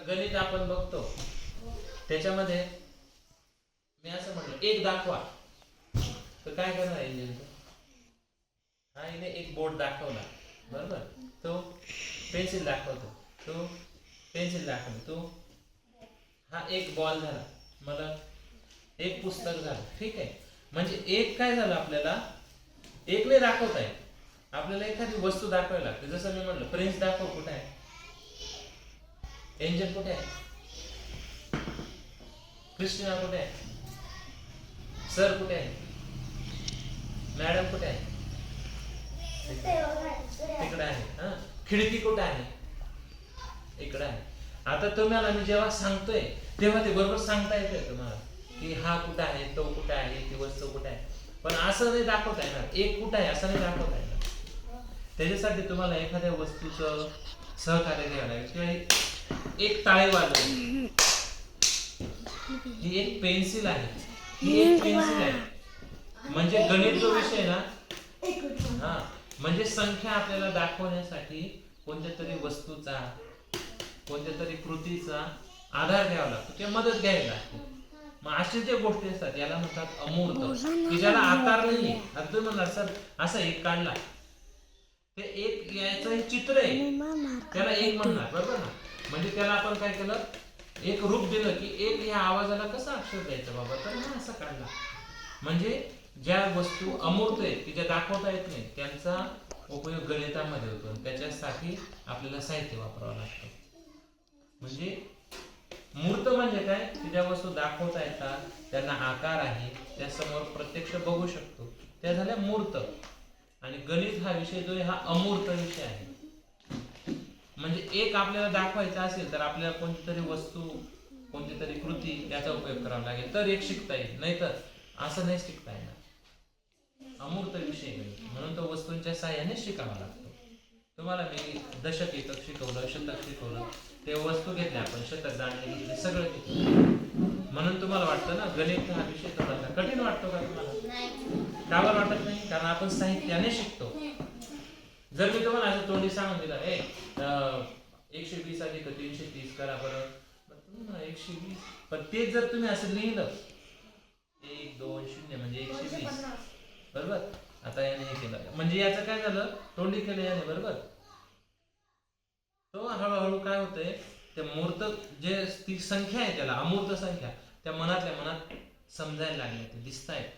आता गणित आपण बघतो. त्याच्यामध्ये मी असं म्हटलं एक दाखवा. तर काय करणार इंजिन हा हिने एक बोर्ड दाखवला. बरोबर? तो पेन्सिल दाखवतो. तो पेन्सिल दाखवतो. तो हा एक बॉल झाला. मला एक पुस्तक झालं. ठीक आहे? म्हणजे एक काय झालं आपल्याला? एक नाही दाखवत आहे आपल्याला एखादी वस्तू दाखवावी लागते. जसं मी म्हटलं प्रिन्स दाखव कुठे आहे? एंजल कुठे आहे? क्रिस्टिना कुठे आहे? सर कुठे आहे? मॅडम कुठे आहे? तिकडे आहे हा? खिडकी कुठे आहे? इकडे आहे. आता तुम्हाला मी जेव्हा सांगतोय तेव्हा ते बरोबर सांगता येतंय तुम्हाला की हा कुठे आहे तो कुठे आहे ती वस्तू कुठे आहे. पण असं नाही दाखवता येणार. एक कुठे आहे असं नाही दाखवता येणार. त्याच्यासाठी तुम्हाला एखाद्या वस्तूचं सहकार्य घ्यावं लागेल. किंवा एक- टाळे वाजव ही एक पेन्सिल आहे. ही एक पेन्सिल आहे. म्हणजे गणित जो विषय ना हा म्हणजे संख्या आपल्याला दाखवण्यासाठी कोणत्या तरी वस्तूचा कोणत्या तरी कृतीचा आधार घ्यावा लागतो किंवा मदत घ्यावी लागते. मग अशा ज्या गोष्टी असतात याला म्हणतात अमूर्त. की ज्याला आकार आता तुम्ही म्हणणार सर असं एक काढला. ते एक याचं हे चित्र आहे. त्याला एक म्हणणार बरोबर ना? म्हणजे त्याला आपण काय केलं? एक रूप दिलं की एक या आवाजाला कसं अक्षर द्यायचं बाबा? तर हा असा काढला. म्हणजे ज्या वस्तू अमूर्त आहेत की ज्या दाखवता येत नाही त्यांचा उपयोग गणितामध्ये होतो त्याच्यासाठी आपल्याला साहित्य वापरावं लागतं. म्हणजे मूर्त म्हणजे काय? की ज्या वस्तू दाखवता येतात त्यांना आकार आहे त्या समोर प्रत्यक्ष बघू शकतो. त्या झाल्या मूर्त. आणि गणित हा विषय जो आहे हा अमूर्त विषय आहे. म्हणजे एक आपल्याला दाखवायचा असेल तर आपल्याला कोणती तरी वस्तू कोणती तरी कृती याचा उपयोग करावा लागेल. तर एक शिकता येईल नाहीतर असं नाही शिकता येणार. अमूर्त विषय गणित म्हणून तो वस्तूंच्या साह्याने शिकावा लागतो. तुम्हाला मी दशक एकक शिकवलं शतक शिकवलं ते वस्तू घेतल्या आपण शतक जाणले घेतले सगळं घेतलं. म्हणून तुम्हाला वाटतं ना गणित हा विषय थोडासा कठीण वाटतो का तुम्हाला? का वाटत नाही कारण आपण साहित्याने शिकतो. जर मी तुम्हाला असं तोंडी सांगून दिलं ए एकशे वीस अधिक तीनशे तीस करा बरं. म्हणा, एकशे वीस. पण तेच जर तुम्ही असं लिहिलं एक दोन शून्य म्हणजे एकशे वीस. बरोबर? आता याने हे केलं. म्हणजे याचं काय झालं? तोंडी केलं याने बरोबर? तो हळूहळू काय होतंय ते मूर्त जे ती संख्या आहे त्याला अमूर्त संख्या त्या मनातल्या मनात समजायला लागल्या ते दिसतायत.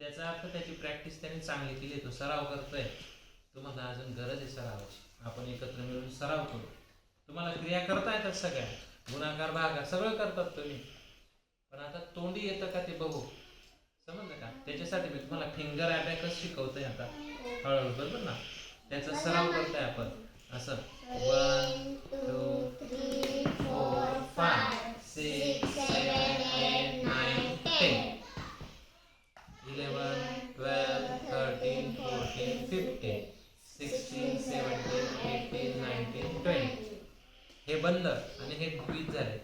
त्याचा अर्थ त्याची प्रॅक्टिस त्याने चांगली केली तो सराव करतोय. तुम्हाला अजून गरज आहे सरावाची आपण एकत्र मिळून सराव करू. तुम्हाला क्रिया करता येतात सगळ्या. गुणाकार भागा सगळं करतात तुम्ही. पण आता तोंडी येतं का ते बघू. समजलं का? त्याच्यासाठी मी तुम्हाला फिंगर अटॅकच शिकवतोय आता. हळूहळू बरोबर ना? त्याचा सराव करतोय आपण. असं. One two three four five बंद आणि हे वीस झाले.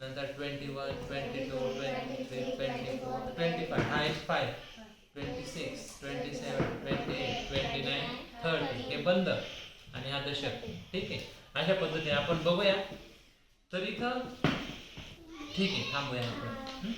नंतर twenty one twenty two twenty three twenty four twenty five हा एक five twenty six twenty seven twenty eight twenty nine thirty हे बंद आणि हा दशक. ठीक आहे? अशा पद्धतीने आपण बघूया. तर इथं ठीक आहे थांबूया आपण.